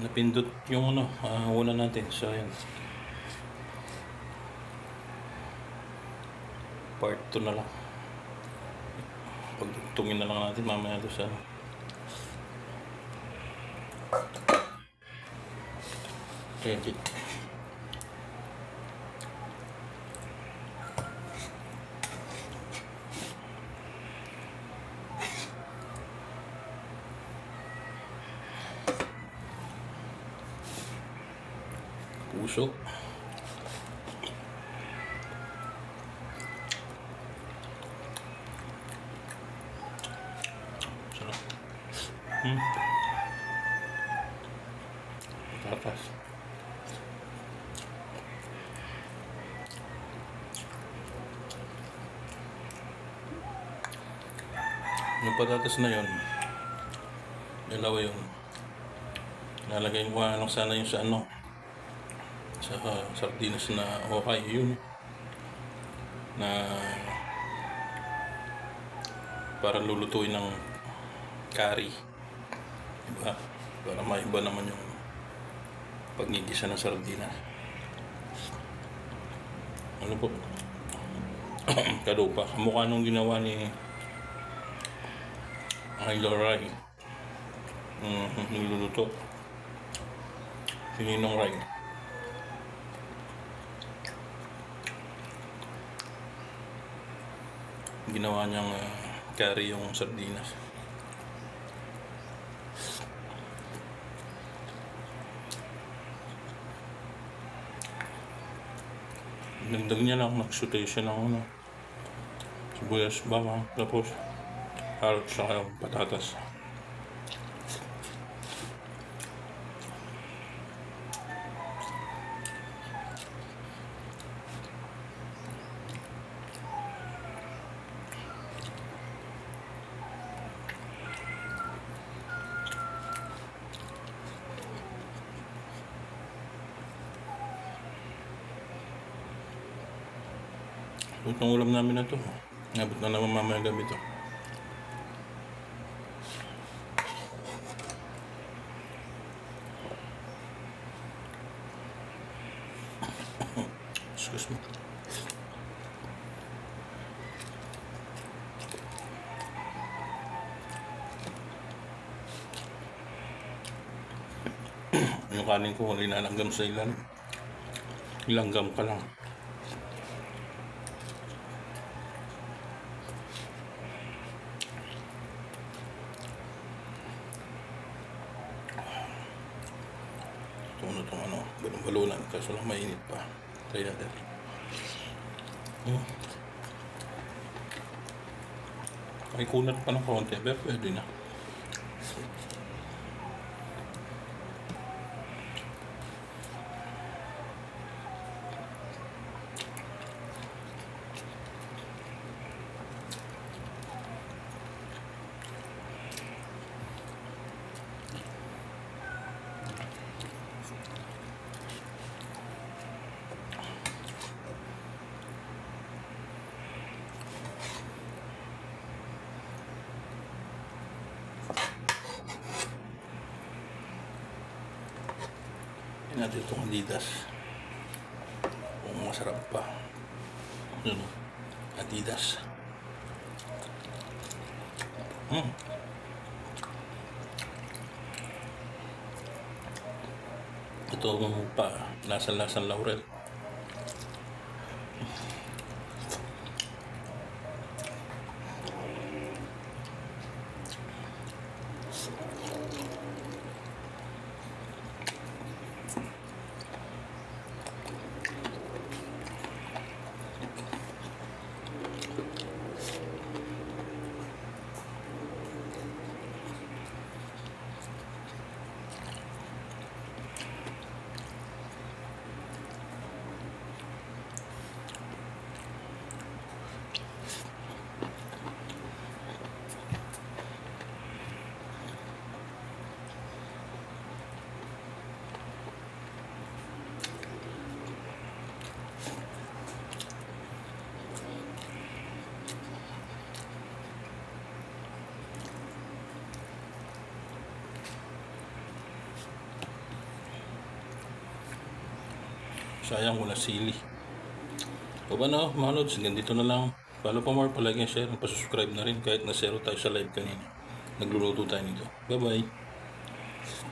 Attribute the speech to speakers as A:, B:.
A: Napindot yung ano, ah, una natin. So, ayan. Part 2 na lang. Pagtungin na lang natin mamaya doon sa. Edit. Puso. Sarap. Hmm. Tapas. Yung patatas na yun, dalawa yun. Nalagay ko nga ano sana yung sa ano, sa sardinas na okay yun. Na para lulutuin ng curry. Diba? Para maiba naman yung pagigisa ng sardinas ano po? Kalupa. Kamukha nung ginawa ni ay Loray. Mm, niluluto. Si Ninong Ray ginawa niyang uh, curry yung sardinas. Nagdag niya lang, nagsutay siya ng ano, sibuyas, bawang, tapos harap siya kayong patatas. Itong ulam namin na to. Nabot na naman mamaya gabi to. Excuse me. yung kanin ko, linananggam sa ilan. Ilanggam ka lang. Ito na itong ano, balon-balunan. Kaso lang mainit pa. Try natin. Hmm. Ay kunat pa ng konti, pero pwede na. Natin itong Adidas. Kung masarap pa. Yun. o. Adidas. Hmm. Ito pa, lasang-lasang laurel. Sayang wala sili. O ba na, mga lods, hanggang dito na lang. Follow pa more, palagi share, and pasubscribe na rin kahit na zero tayo sa live kanina. Nagluluto tayo nito. Bye-bye.